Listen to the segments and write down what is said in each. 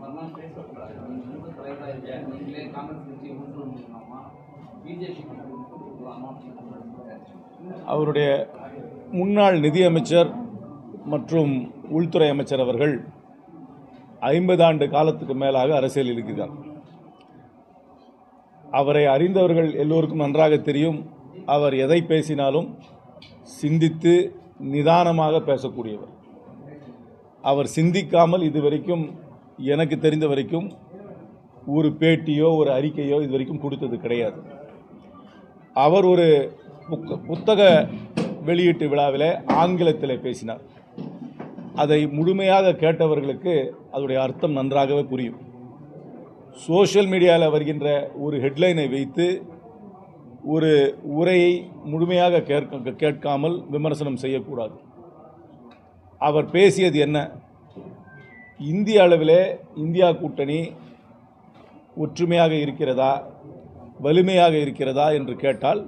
மாதிரிலாம் பேசக்கூடாது. நீங்கள் மூத்த தலைவராக இருக்க நீங்களே காங்கிரஸ் கட்சியை கொண்டு முடியலாமா பிஜேபி அவருடைய முன்னாள் நிதியமைச்சர் மற்றும் உள்துறை அமைச்சர் அவர்கள் ஐம்பது ஆண்டு காலத்துக்கு மேலாக அரசியல் இருக்கிறார். அவரை அறிந்தவர்கள் எல்லோருக்கும் நன்றாக தெரியும். அவர் எதை பேசினாலும் சிந்தித்து நிதானமாக பேசக்கூடியவர். அவர் சிந்திக்காமல் இதுவரைக்கும் எனக்கு தெரிந்த வரைக்கும் ஒரு பேட்டியோ ஒரு அறிக்கையோ இது வரைக்கும் கொடுத்தது கிடையாது. அவர் ஒரு புக்க புத்தக வெளியீட்டு விழாவில் ஆங்கிலத்தில் பேசினார். அதை முழுமையாக கேட்டவர்களுக்கு அதோடைய அர்த்தம் நன்றாகவே புரியும். சோஷியல் மீடியாவில் வருகின்ற ஒரு ஹெட்லைனை வைத்து ஒரு உரையை முழுமையாக கேட்க கேட்காமல் விமர்சனம் செய்யக்கூடாது. அவர் பேசியது என்ன? இந்திய அளவிலே இந்தியா கூட்டணி ஒற்றுமையாக இருக்கிறதா வலிமையாக இருக்கிறதா என்று கேட்டால்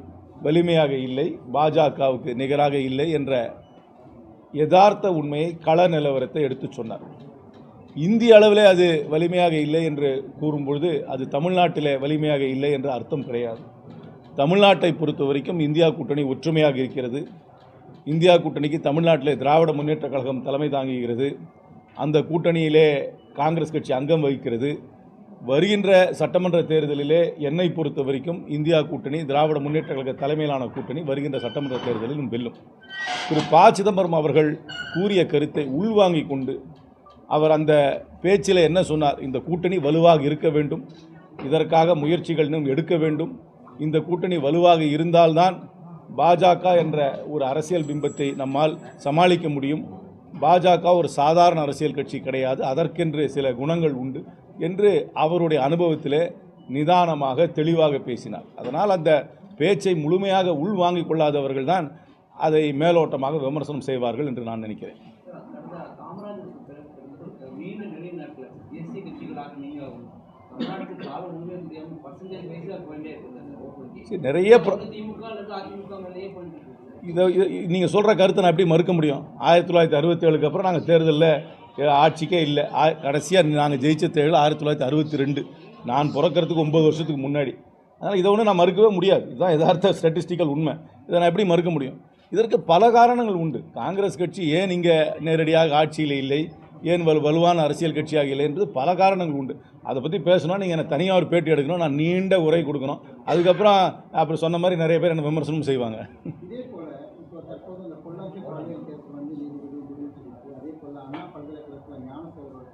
வலிமையாக இல்லை பாஜகவுக்கு நிகராக இல்லை என்ற யதார்த்த உண்மையை கள நிலவரத்தை எடுத்துச் சொன்னார். இந்திய அளவிலே அது வலிமையாக இல்லை என்று கூறும்பொழுது அது தமிழ்நாட்டிலே வலிமையாக இல்லை என்ற அர்த்தம் கிடையாது. தமிழ்நாட்டை பொறுத்த வரைக்கும் இந்தியா கூட்டணி ஒற்றுமையாக இருக்கிறது. இந்தியா கூட்டணிக்கு தமிழ்நாட்டிலே திராவிட முன்னேற்ற கழகம் தலைமை தாங்குகிறது. அந்த கூட்டணியிலே காங்கிரஸ் கட்சி அங்கம் வகிக்கிறது. வருகின்ற சட்டமன்ற தேர்தலிலே என்னை பொறுத்த வரைக்கும் இந்தியா கூட்டணி திராவிட முன்னேற்ற கழக தலைமையிலான கூட்டணி வருகின்ற சட்டமன்ற தேர்தலிலும் வெல்லும். திரு ப. சிதம்பரம் அவர்கள் கூறிய கருத்தை உள்வாங்கிக் கொண்டு அவர் அந்த பேச்சில் என்ன சொன்னார்? இந்த கூட்டணி வலுவாக இருக்க வேண்டும். இதற்காக முயற்சிகள் இன்னும் எடுக்க வேண்டும். இந்த கூட்டணி வலுவாக இருந்தால்தான் பாஜக என்ற ஒரு அரசியல் பிம்பத்தை நம்மால் சமாளிக்க முடியும். பாஜக ஒரு சாதாரண அரசியல் கட்சி கிடையாது. அதற்கென்று சில குணங்கள் உண்டு என்று அவருடைய அனுபவத்திலே நிதானமாக தெளிவாக பேசினார். அதனால் அந்த பேச்சை முழுமையாக உள்வாங்கிக் கொள்ளாதவர்கள் தான் அதை மேலோட்டமாக விமர்சனம் செய்வார்கள் என்று நான் நினைக்கிறேன். நிறைய இதை நீங்கள் சொல்கிற கருத்தை நான் எப்படி மறுக்க முடியும்? ஆயிரத்தி தொள்ளாயிரத்தி அறுபத்தேழுக்கு அப்புறம் நாங்கள் தேர்தலில் ஆட்சிக்கே இல்லை. கடைசியாக நாங்கள் ஜெயித்த தேர்தல் ஆயிரத்தி தொள்ளாயிரத்தி அறுபத்தி ரெண்டு. நான் பிறக்கறதுக்கு ஒம்பது வருஷத்துக்கு முன்னாடி. அதனால் இதை ஒன்று நான் மறுக்கவே முடியாது. இதுதான் யதார்த்த ஸ்டாட்டிஸ்டிக்கல் உண்மை. இதை நான் எப்படி மறுக்க முடியும்? இதற்கு பல காரணங்கள் உண்டு. காங்கிரஸ் கட்சி ஏன் இங்கே நேரடியாக ஆட்சியில் இல்லை? ஏன் வலு வலுவான அரசியல் கட்சியாக இல்லை என்பது பல காரணங்கள் உண்டு. அதை பற்றி பேசணும் நீங்கள் எனக்கு தனியாக ஒரு பேட்டி எடுக்கணும்? நான் நீண்ட உரை கொடுக்கணும். அதுக்கப்புறம் அப்படி சொன்ன மாதிரி நிறைய பேர் என்ன விமர்சனமும் செய்வாங்க. இதே போல பொள்ளாச்சி பல்கலைக்கழகத்தில் வந்து நீதிபதி அதே போல் அண்ணா பல்கலைக்கழகத்தில் ஞானசேகர்